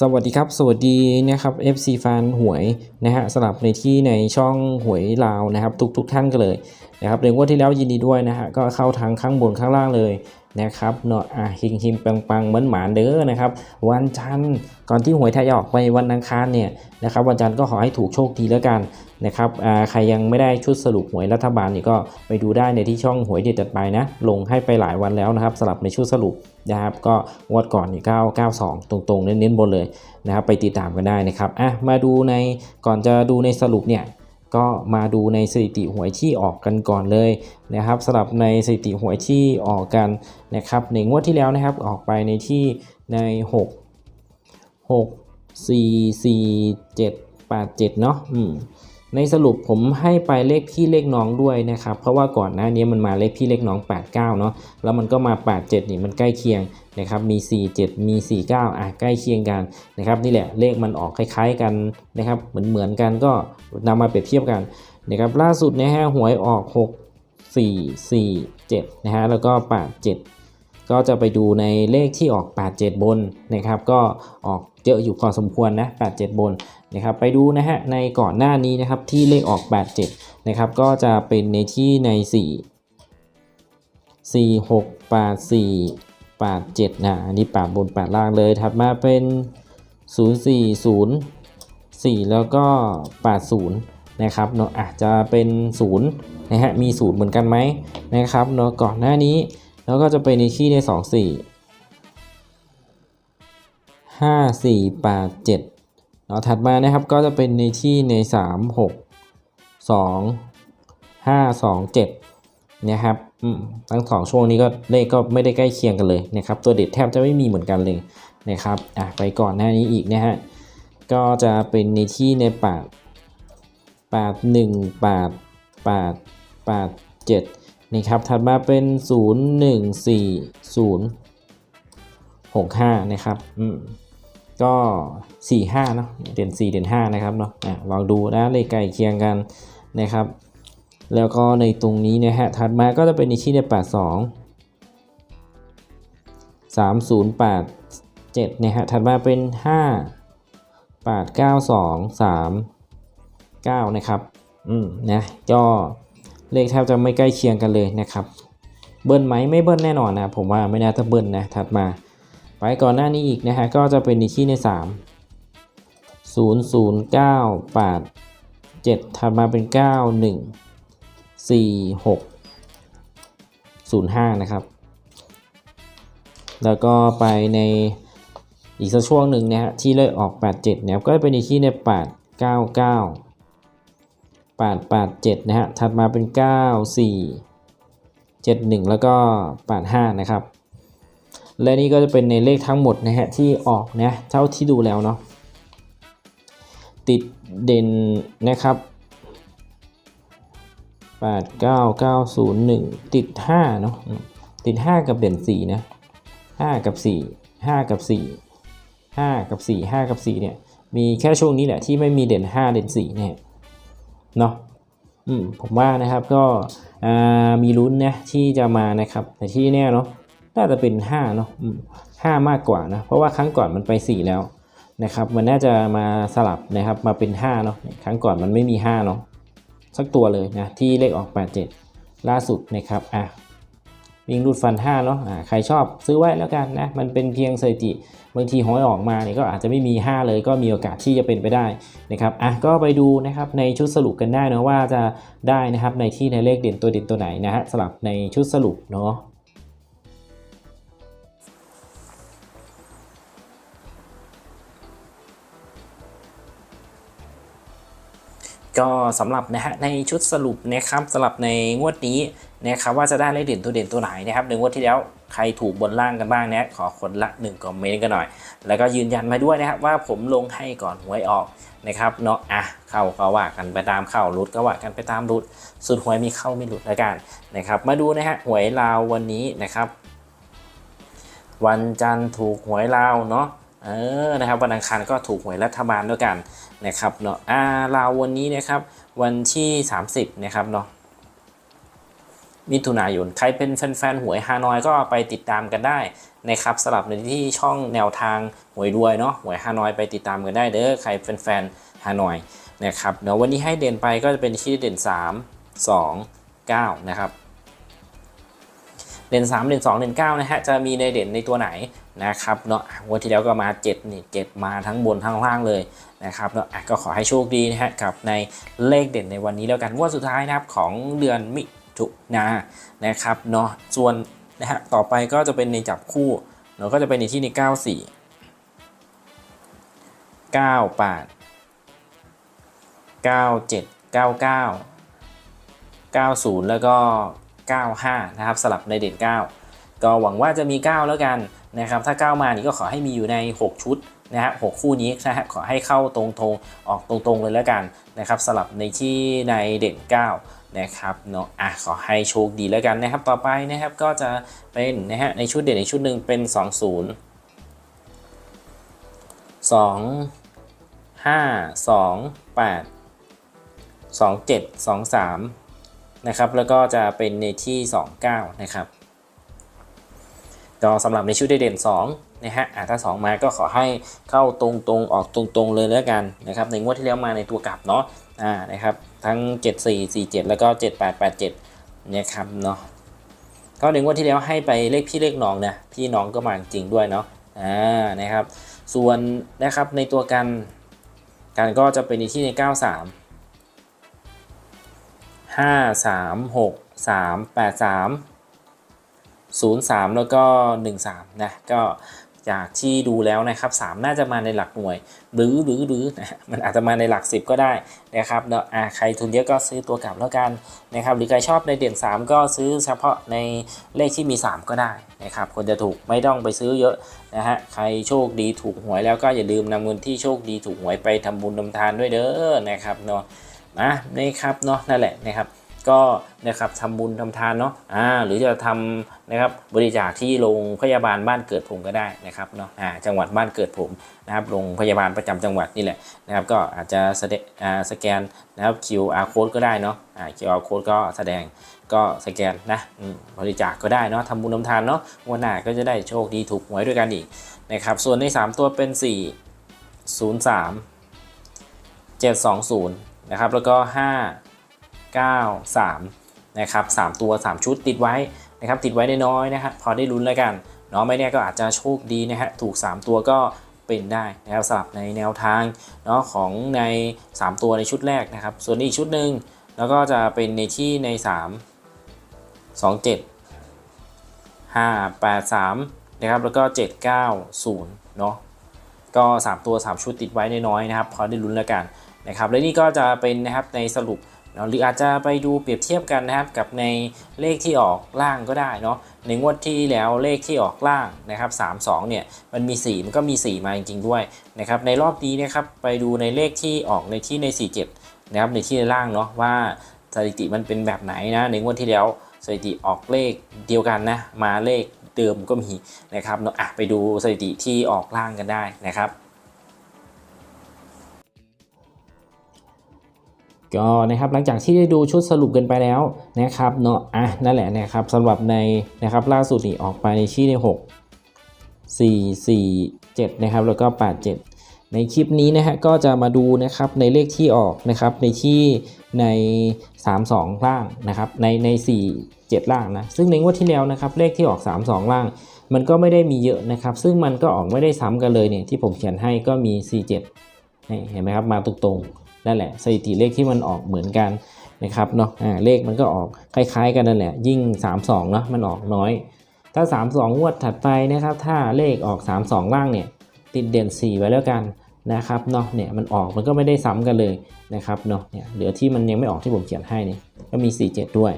สวัสดีครับ สวัสดีนะครับ FC แฟนหวยนะฮะสลับในที่ในช่องหวยลาวนะครับ ทุกทุกท่านกันเลย นะครับในงวดที่แล้วยินดีด้วยนะฮะก็เข้าทางข้างบนข้างล่างเลยนะครับเนาะอะหิงหิมปังปังเหมือนหมานเด้อนะครับวันจันทร์ก่อนที่หวยไทยจะออกไปวันอังคารเนี่ยนะครับวันจันทร์ก็ขอให้ถูกโชคดีแล้วกันนะครับอ่าใครยังไม่ได้ชุดสรุปหวยรัฐบาลนี่ก็ไปดูได้ในที่ช่องหวยเด็ดจัดไปนะลงให้ไปหลายวันแล้วนะครับสลับในชุดสรุปนะครับก็งวดก่อนนี่992 ตรงๆเน้นๆบนเลยนะครับไปติดตามกันได้นะครับอะมาดูในก่อนจะดูในสรุปเนี่ย ก็มาดูในสถิติหวยที่ออกกันก่อนเลยนะครับสำหรับในสถิติหวยที่ออกกันนะครับในงวดที่แล้วนะครับออกไปในที่ใน 6 6 4 4 7 8 7เนาะอืมในสรุปผมให้ไปเลขพี่เลขน้องด้วยนะครับ เพราะว่าก่อนหน้านี้มันมาเลขพี่เลขน้อง 89เนาะแล้วมันก็มา 87 นี่มันใกล้เคียง นะครับมี 47 มี 49อะใกล้เคียงกันนะครับนี่แหละเลขมันออกคล้ายๆกันนะครับเหมือนเหมือนๆกันก็นำมาเปรียบเทียบกันนะครับล่าสุดนะฮะหวยออก 6 4 4 7นะฮะแล้วก็87ก็จะไปดูในเลขที่ออก 87 บนนะครับ ก็ออกเยอะอยู่พอสมควรนะ 87 บนนะครับ ไปดูนะฮะในก่อนหน้านี้นะครับที่เลขออก 87 นะครับ ก็จะเป็นในที่ใน 4 4 6 8 4 ปาด7นะอันนี้ปดบนปดล่างเลยถัดมาเป็น 0 4 0 4 แล้วก็ปาด0นะครับเนาะอาจจะเป็น0นะฮะมี0เหมือนกันไหมนะครับเนาะก่อนหน้านี้แล้วก็จะเป็นในที่ใน 2 4 5 4 8 7เนาะถัดมานะครับก็จะเป็นในที่ใน 3 6 2 5 2 7 นะครับทั้งสองช่วงนี้ก็เลขก็ไม่ได้ใกล้เคียงกันเลยนะครับ ตัวเด็ดแทบจะไม่มีเหมือนกันเลยนะครับอะไปก่อนหน้านี้อีกนะฮะก็จะเป็นในที่ในแปดแปดหนึ่งแปดแปดแปดเจ็ดนะครับถัดมาเป็น 0 1 4 0 6 5 นะครับอืมก็ 4 5 เนาะเด่น 4 เด่น 5 นะครับเนาะอะลองดูนะเลขใกล้เคียงกันนะครับ แล้วก็ในตรงนี้นะฮะถัดมาก็จะเป็นในที่ใน8 2 3 0 8 7นะฮะถัดมาเป็น5 8 9 2 3 9นะครับอืมนะก็เลขแทบจะไม่ใกล้เคียงกันเลยนะครับ เบิ้ลไหมไม่เบิ้ลแน่นอนนะผมว่าไม่น่าจะเบิ้ลนะถัดมา ไปก่อนหน้านี้อีกนะฮะก็จะเป็นในที่ใน3 0 0 9 8 7ถัดมาเป็น 9 4 6 0 5 นะครับ แล้วก็ไปในอีกสักช่วงหนึ่งนะฮะที่เลขออก 8 7นะครับก็เป็นในที่ใน 8 9 9 8 8 7 นะฮะ ถัดมาเป็น 9 4 7 1 แล้วก็ 8 5 นะครับ และนี่ก็จะเป็นในเลขทั้งหมดนะฮะที่ออกนะเท่าที่ดูแล้วเนาะติดเด่นนะครับ 8 9 9 0 1 ติด 5 เนาะติด 5 กับเด่น 4 นะ 5 กับ 4 5 กับ 4 5 กับ 4 5 กับ 4 เนี่ย มีแค่ช่วงนี้แหละที่ไม่มีเด่น 5 เด่น 4 เนี่ยเนาะอืมผมว่านะครับก็มีลุ้นนะที่จะมานะครับ แต่ที่แน่เนาะน่าจะเป็น 5 เนาะห้ามากกว่านะ เพราะว่าครั้งก่อนมันไป 4 แล้วนะครับ มันน่าจะมาสลับนะครับมาเป็น 5 เนาะครั้งก่อนมันไม่มี 5 เนาะ สักตัวเลยนะที่เลขออก 87 ล่าสุดนะครับอะวิ่งรูดฟัน5เนาะอ่าใครชอบซื้อไว้แล้วกันนะมันเป็นเพียงสถิติบางทีหอยออกมาเนี่ยก็อาจจะไม่มี 5 เลยก็มีโอกาสที่จะเป็นไปได้นะครับอะก็ไปดูนะครับในชุดสรุปกันได้นะว่าจะได้นะครับในที่ในเลขเด่นตัวเด่นตัวไหนนะฮะสลับในชุดสรุปเนาะ ก็สำหรับนะฮะในชุดสรุปนะครับสำหรับในงวดนี้นะครับว่าจะได้เลขเด่นตัวเด่นตัวไหนนะครับในงวดที่แล้วใครถูกบนล่างกันบ้างนะขอคนละ1คอมเมนต์กันหน่อย แล้วก็ยืนยันมาด้วยนะครับว่าผมลงให้ก่อนหวยออกนะครับเนาะอะเข้าก็ว่ากันไปตามเข้ารุดก็ว่ากันไปตามรุดสุดหวยมีเข้าไม่หลุดแล้วกันนะครับ มาดูนะฮะหวยลาววันนี้นะครับ วันจันทร์ถูกหวยลาวเนาะ เออนะครับวันอังคารก็ถูกหวยรัฐบาลด้วยกันนะครับเนาะอ่าลาววันนี้นะครับวันที่ 30นะครับเนาะมิถุนายนใครเป็นแฟนๆหวยฮานอยก็ไปติดตามกันได้นะครับสลับในที่ช่องแนวทางหวยรวยเนาะหวยฮานอยไปติดตามกันได้เด้อใครเป็นแฟนฮานอยนะครับเดี๋ยววันนี้ให้เด่นไปก็จะเป็นที่เด่น 3 2 9 นะครับ เด่น3เด่น2เด่น9นะฮะจะมีในเด่นในตัวไหนนะครับเนาะวันที่แล้วก็มา7นี่7มาทั้งบนทั้งล่างเลยนะครับเนาะก็ขอให้โชคดีนะฮะกับในเลขเด่นในวันนี้แล้วกันว่าสุดท้ายนะครับของเดือนมิถุนานะครับเนาะส่วนนะฮะต่อไปก็จะเป็นในจับคู่เนาะก็จะเป็นในที่ใน 94 98 97 99 90 แล้วก็ 95นะครับสลับในเด่น 9 ก็หวังว่าจะมี 9 แล้วกันนะครับถ้า 9 มานี่ก็ขอให้มีอยู่ใน 6 ชุดนะฮะ6คู่นี้นะฮะขอให้เข้าตรงๆออกตรงๆเลยแล้วกันนะครับสลับในที่ในเด่น 9 นะครับเนาะอะขอให้โชคดีแล้วกันนะครับต่อไปนะครับก็จะเป็นนะฮะในชุดเด่นในชุดหนึ่งเป็น 20 2 5 2 8 27 23 นะครับ แล้วก็จะเป็นในที่ 29 นะครับก็สำหรับในชุดเด่น2นะฮะถ้า 2 มาก็ขอให้เข้าตรงตรงๆออกตรงตรงๆเลยแล้วกันนะครับ ในงวดที่แล้วมาในตัวกลับเนาะอ่านะครับ ทั้ง 74 47 แล้วก็ 78 87นะครับเนาะก็ในงวดที่แล้วให้ไปเลขพี่เลขน้องนะพี่น้องก็มาจริงด้วยเนาะอ่านะครับ ส่วนนะครับในตัวกันกันก็จะเป็นในที่ใน 93 ห้าสามหกสามแปดสามศูนย์สามแล้วก็หนึ่งสามนะก็จากที่ดูแล้วนะครับ3น่าจะมาในหลักหน่วย หรือหรือหรือนะมันอาจจะมาในหลัก 10 ก็ได้นะครับเนาะใครทุนเยอะก็ซื้อตัวกลับแล้วกันนะครับหรือใครชอบในเด่น 3 ก็ซื้อเฉพาะในเลขที่มี 3 ก็ได้นะครับคนจะถูกไม่ต้องไปซื้อเยอะนะฮะใครโชคดีถูกหวยแล้วก็อย่าลืมนำเงินที่โชคดีถูกหวยไปทำบุญทำทานด้วยเด้อนะครับเนาะ นะนะครับเนาะนั่นแหละนะครับก็นะครับทำบุญทำทานเนาะอ่าหรือจะทำนะครับบริจาคที่โรงพยาบาลบ้านเกิดผมก็ได้นะครับเนาะอ่าจังหวัดบ้านเกิดผมนะครับโรงพยาบาลประจำจังหวัดนี่แหละนะครับก็อาจจะสดงอ่าสแกนนะครับ QR code ก็ได้เนาะอ่า QR code ก็แสดงก็สแกนนะบริจาคก็ได้เนาะทำบุญทำทานเนาะวันหน้าก็จะได้โชคดีถูกหวยด้วยกันอีกนะครับส่วนใน 3 ตัวเป็น 4 0 3 720 นะครับแล้วก็ 5 9 3นะครับ3ตัว 3 ชุดติดไว้นะครับติดไว้ได้น้อยนะครับพอได้ลุ้นแล้วกันเนาะไม่แน่ก็อาจจะโชคดีนะฮะถูก 3 ตัวก็เป็นได้นะครับสลับในแนวทางเนาะของใน 3 ตัวในชุดแรกนะครับ ส่วนอีกชุดหนึ่งแล้วก็จะเป็นในที่ใน 3 2 7 5 8 3นะครับแล้วก็ 790เนาะก็ 3 ตัว 3 ชุดติดไว้ได้น้อยนะครับ พอได้ลุ้นแล้วกัน นะครับและนี่ก็จะเป็นนะครับในสรุปเนาะหรืออาจจะไปดูเปรียบเทียบกันนะครับกับในเลขที่ออกล่างก็ได้เนาะในงวดที่แล้วเลขที่ออกล่างนะครับ32เนี่ยมันมี 4 มันก็มี 4 มาจริงๆด้วยนะครับในรอบนี้นะครับไปดูในเลขที่ออกในที่ใน 47นะครับในที่ในล่างเนาะว่าสถิติมันเป็นแบบไหนนะในงวดที่แล้วสถิติออกเลขเดียวกันนะมาเลขเดิมก็มีนะครับเนาะอะไปดูสถิติที่ออกล่างกันได้นะครับ ก็นะครับหลังจากที่ได้ดูชุดสรุปกันไปแล้วนะครับเนาะอะนั่นแหละนะครับสำหรับในนะครับล่าสุดนี่ออกไปในที่ใน 6 4 4 7นะครับแล้วก็ 8 7 ในคลิปนี้นะฮะก็จะมาดูนะครับในเลขที่ออกนะครับในที่ใน 3 2 ล่างนะครับในใน 4 7 ล่างนะซึ่งในงวดที่แล้วนะครับเลขที่ออก 3 2 ล่าง มันก็ไม่ได้มีเยอะนะครับ ซึ่งมันก็ออกไม่ได้ซ้ำกันเลยเนี่ยที่ผมเขียนให้ก็มี 4 7นี่เห็นไหมครับมาตรงๆ นั่นแหละสถิติเลขที่มันออกเหมือนกันนะครับเนาะเลขมันก็ออกคล้าย ๆ กันนั่นแหละยิ่ง 3 2เนาะมันออกน้อย ถ้า 3 2งวดถัดไปนะครับถ้าเลขออก 3 2ล่างเนี่ยติดเด่น 4 ไว้แล้วกันนะครับเนาะเนี่ยมันออกมันก็ไม่ได้ซ้ำกันเลยนะครับเนาะเนี่ยเหลือที่มันยังไม่ออกที่ผมเขียนให้นี่ก็มี 4 7 ด้วย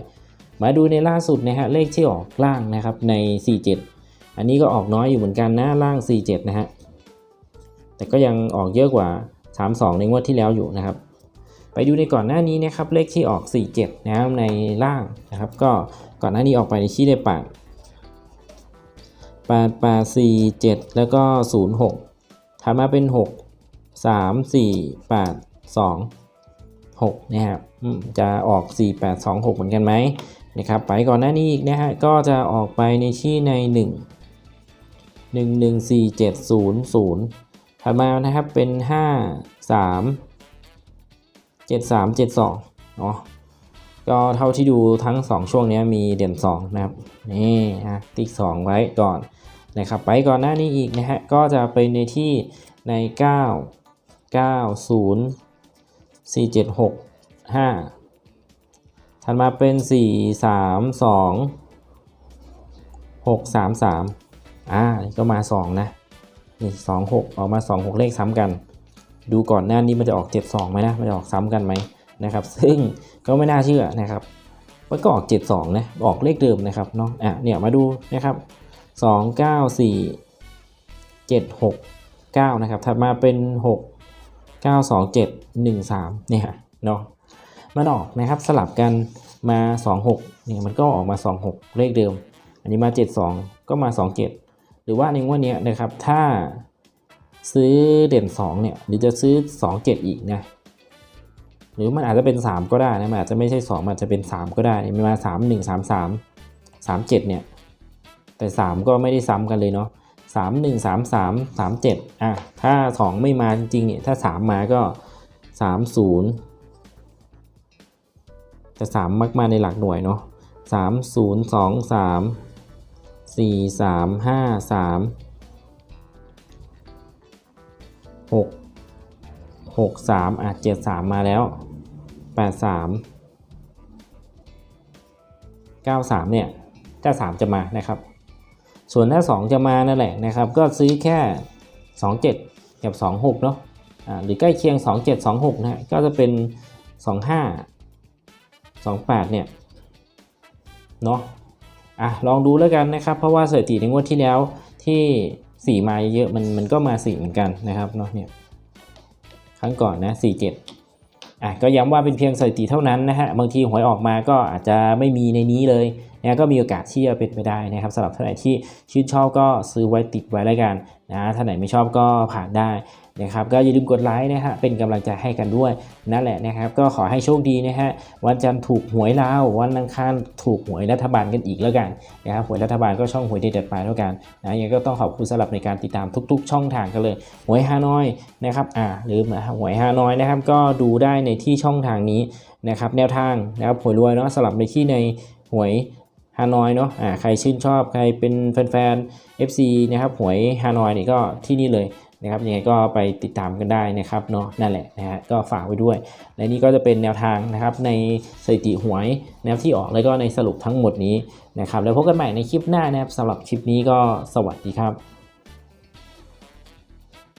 มาดูในล่าสุดนะฮะเลขที่ออกล่างนะครับใน 4 7 อันนี้ก็ออกน้อยอยู่เหมือนกันนะล่าง 4 7 นะฮะแต่ก็ยังออกเยอะกว่า 32 ในงวดที่แล้วอยู่นะครับ ไปดูในก่อนหน้านี้นะครับเลขที่ออก 47 นะครับในล่างนะครับ ก็ก่อนหน้านี้ออกไปในชี้ได้8 8 8 4 7 แล้วก็ 06ถัดมาเป็น 6 3 4 8 2 6นะครับจะออก 4 8 2 6 เหมือนกันไหมนะครับไปก่อนหน้านี้อีกนะฮะก็จะออกไปในชี้ใน 1 1 1 4 7 0 0 ถัดมานะครับเป็นห้าสามเจ็ดสามเจ็ดสองเนาะก็เท่าที่ดูทั้งสองช่วงนี้มีเด่นสองนะครับนี่ฮะติ๊กสองไว้ก่อนนะครับไปก่อนหน้านี้อีกนะฮะก็จะเป็นในที่ในเก้าเก้าศูนย์สี่เจ็ดหกห้าถัดมาเป็นสี่สามสองหกสามสามอ่าก็มา 2 นะ นี่สองหกออกมา2 6เลขซ้ำกัน ดูก่อนหน้านี้มันจะออก7 2ไหมนะมันจะออกซ้ำกันไหมนะครับ ซึ่งก็ไม่น่าเชื่อนะครับมันก็ออก7 2นะออกเลขเดิมนะครับเนาะอะเนี่ยมาดูนะครับ2 9 4 7 6 9นะครับถัดมาเป็น6 9 2 7 1 3เนี่ยเนาะมันออกนะครับสลับกันมา 2 6เนี่ยมันก็ออกมา 2 6 เลขเดิม อันนี้มา 72 ก็มา 27 หรือว่าในงวดนี้นะครับถ้าซื้อเด่น 2 เนี่ย หรือจะซื้อ 27 อีกนะหรือมันอาจจะเป็น 3 ก็ได้นะมันอาจจะไม่ใช่ 2 มันอาจจะเป็น 3 ก็ได้มันมา3 1 3 3 3 7 เนี่ย แต่ 3 ก็ไม่ได้ซ้ำกันเลยเนาะ3 1 3 3 3 7 อะ ถ้า 2 ไม่มาจริงๆเนี่ยถ้า 3 มาก็ 3 0แต่3มักมาในหลักหน่วยเนาะสามศูนย์ สี่สามห้าสามหกหกสามอะเจ็ดสามมาแล้วแปดสามเก้าสามเนี่ยถ้าสามจะมานะครับ ส่วนถ้าสองจะมานั่นแหละนะครับ ก็ซื้อแค่สองเจ็ดกับสองหกเนาะอ่าหรือใกล้เคียงสองเจ็ดสองหกนะฮะก็จะเป็นสองห้าสองแปดเนี่ยเนาะ อะลองดูแล้วกันนะครับ เพราะว่าสถิติในงวดที่แล้วที่ 4 มาเยอะมันมันก็มา 4 เหมือนกันนะครับเนาะเนี่ยครั้งก่อนนะสี่เอะก็ย้ำว่าเป็นเพียงสถิติเท่านั้นนะฮะบางทีหวยออกมาก็อาจจะไม่มีในนี้เลย นะก็มีโอกาสที่จะเป็นไปได้นะครับสำหรับท่านไหนที่ชื่นชอบก็ซื้อไว้ติดไว้แล้วกันนะท่านไหนไม่ชอบก็ผ่านได้นะครับก็อย่าลืมกดไลค์นะฮะเป็นกำลังใจให้กันด้วยนั่นแหละนะครับ ก็ขอให้โชคดีนะฮะวันจันทร์ถูกหวยลาววันอังคารถูกหวยรัฐบาลกันอีกแล้วกันนะครับหวยรัฐบาลก็ช่องหวยเด็ดไปแล้วกันนะยังไงก็ต้องขอบคุณสำหรับในการติดตามทุก ๆ ช่องทางกันเลยหวยฮานอยนะครับอ่าลืมนะหวยฮานอยนะครับ ก็ดูได้ในที่ช่องทางนี้นะครับแนวทางนะครับหวยรวยเนาะสลับในที่ในหวย ฮานอยเนาะอ่าใครชื่นชอบใครเป็นแฟนๆ FC นะครับหวยฮานอยนี่ก็ที่นี่เลยนะครับยังไงก็ไปติดตามกันได้นะครับเนาะนั่นแหละนะฮะก็ฝากไว้ด้วย และนี่ก็จะเป็นแนวทางนะครับในสถิติหวยแนวที่ออกแล้วก็ในสรุปทั้งหมดนี้นะครับแล้วพบกันใหม่ในคลิปหน้านะครับสำหรับคลิปนี้ก็สวัสดีครับ